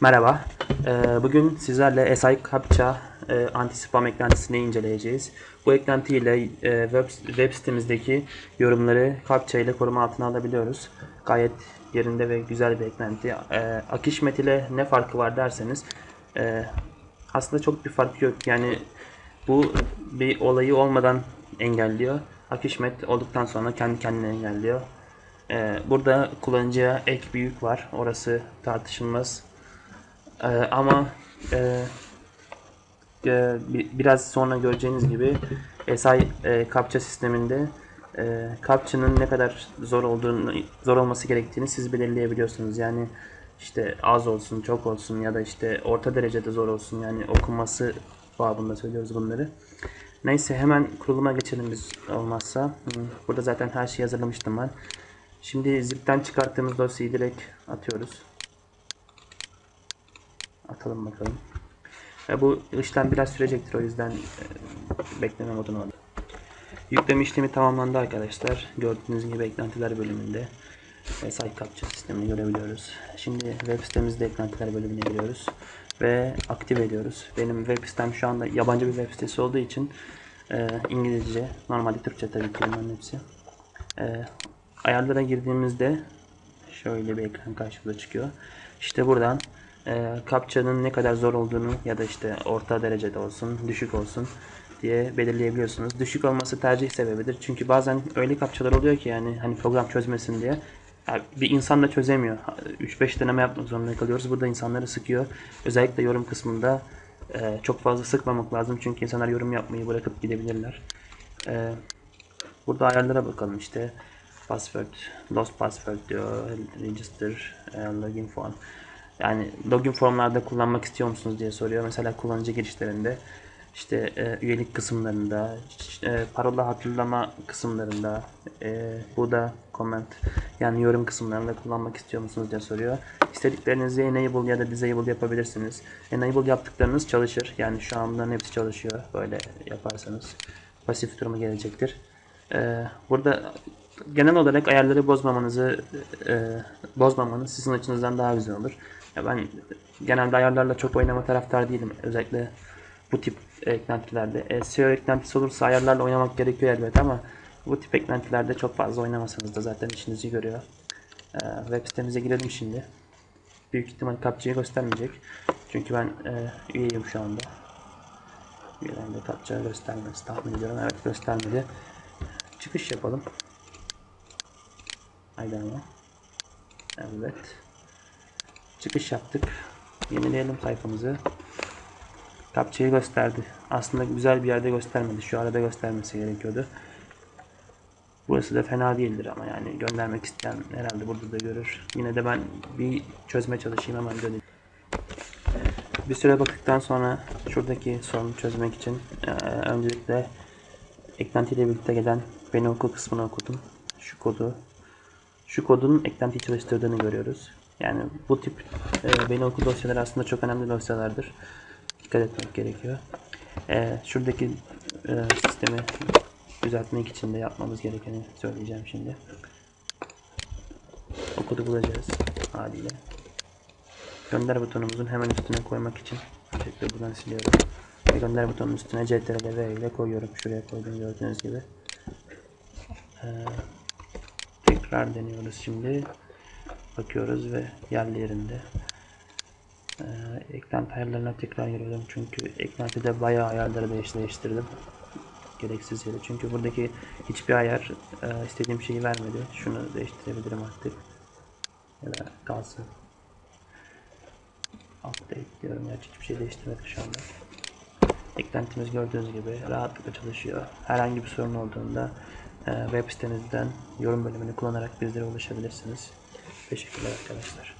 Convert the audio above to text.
Merhaba. Ee, Bugün sizlerle SI Captcha e, anti-spam eklentisini inceleyeceğiz. Bu eklenti ile e, web, web sitemizdeki yorumları Captcha ile koruma altına alabiliyoruz. Gayet yerinde ve güzel bir eklenti. Ee, Akishmet ile ne farkı var derseniz e, aslında çok bir fark yok. Yani bu bir olayı olmadan engelliyor. Akishmet olduktan sonra kendi kendine engelliyor. Ee, Burada kullanıcıya ek bir yük var. Orası tartışılmaz. Ee, ama e, e, bi- biraz sonra göreceğiniz gibi SI e, captcha sisteminde e, captcha'nın ne kadar zor olduğunu zor olması gerektiğini siz belirleyebiliyorsunuz. Yani işte az olsun, çok olsun ya da işte orta derecede zor olsun. Yani okunması babında söylüyoruz bunları. Neyse hemen kuruluma geçelim biz olmazsa. Burada zaten her şeyi hazırlamıştım ben. Şimdi zipten çıkarttığımız dosyayı direkt atıyoruz. Atalım bakalım. E, bu işlem biraz sürecektir o yüzden e, bekleme moduna aldım. Yükleme işlemi tamamlandı arkadaşlar. Gördüğünüz gibi eklentiler bölümünde e, site capture sistemini görebiliyoruz. Şimdi web sitemizde eklentiler bölümüne giriyoruz ve aktif ediyoruz. Benim web sitem şu anda yabancı bir web sitesi olduğu için e, İngilizce, normalde Türkçe tabii ki bunların hepsi. E, ayarlara girdiğimizde şöyle bir ekran karşımıza çıkıyor. İşte buradan e, CAPTCHA'nın ne kadar zor olduğunu ya da işte orta derecede olsun, düşük olsun diye belirleyebiliyorsunuz. Düşük olması tercih sebebidir. Çünkü bazen öyle CAPTCHA'lar oluyor ki yani hani program çözmesin diye yani bir insan da çözemiyor. 3-5 deneme yapmak zorunda kalıyoruz. Burada insanları sıkıyor. Özellikle yorum kısmında e, çok fazla sıkmamak lazım. Çünkü insanlar yorum yapmayı bırakıp gidebilirler. E, Burada ayarlara bakalım işte. Password, lost password diyor, register, e, login form. Yani login formlarda kullanmak istiyor musunuz diye soruyor. Mesela kullanıcı girişlerinde işte e, üyelik kısımlarında, e, parola hatırlama kısımlarında, e, bu da comment yani yorum kısımlarında kullanmak istiyor musunuz diye soruyor. İstediklerinizi enable ya da disable yapabilirsiniz. Enable yaptıklarınız çalışır. Yani şu an hepsi çalışıyor. Böyle yaparsanız pasif durumu gelecektir. Ee, burada genel olarak ayarları bozmamanızı e, bozmamanız sizin açınızdan daha güzel olur. Ya ben genelde ayarlarla çok oynama taraftar değilim. Özellikle bu tip eklentilerde. E, SEO eklentisi olursa ayarlarla oynamak gerekiyor elbette ama bu tip eklentilerde çok fazla oynamasanız da zaten işinizi görüyor. Ee, web sitemize girelim şimdi. Büyük ihtimal captcha'yı göstermeyecek. Çünkü ben e, üyeyim şu anda. Üyelerimde captcha göstermez tahmin ediyorum. Evet göstermedi. Çıkış yapalım. Haydi ama. Evet. Çıkış yaptık. Yenileyelim sayfamızı. Captcha'yı gösterdi. Aslında güzel bir yerde göstermedi. Şu arada göstermesi gerekiyordu. Burası da fena değildir ama yani göndermek isteyen herhalde burada da görür. Yine de ben bir çözme çalışayım hemen döneyim. Bir süre baktıktan sonra şuradaki sorunu çözmek için eee, öncelikle eklentiyle birlikte gelen beni oku kısmını okudum. Şu kodu şu kodun eklentiyi çalıştırdığını görüyoruz. Yani bu tip e, beni oku dosyaları aslında çok önemli dosyalardır. Dikkat etmek gerekiyor. E, şuradaki e, sistemi düzeltmek için de yapmamız gerekeni söyleyeceğim şimdi. O kodu bulacağız haliyle. Gönder butonumuzun hemen üstüne koymak için öncelikle buradan siliyorum. Ve gönder butonun üstüne CTRL V ile koyuyorum. Şuraya koydum gördüğünüz gibi. Ee, tekrar deniyoruz şimdi. Bakıyoruz ve yerli yerinde. Ee, eklenti ayarlarına tekrar giriyorum çünkü eklentide bayağı ayarları değiş değiştirdim. Gereksiz yere. Çünkü buradaki hiçbir ayar e, istediğim şeyi vermedi. Şunu değiştirebilirim artık. Ya da kalsın. Update diyorum. Gerçi hiçbir şey değiştirmedik şu anda. Eklentimiz gördüğünüz gibi rahatlıkla çalışıyor. Herhangi bir sorun olduğunda e, web sitemizden yorum bölümünü kullanarak bizlere ulaşabilirsiniz. Teşekkürler arkadaşlar.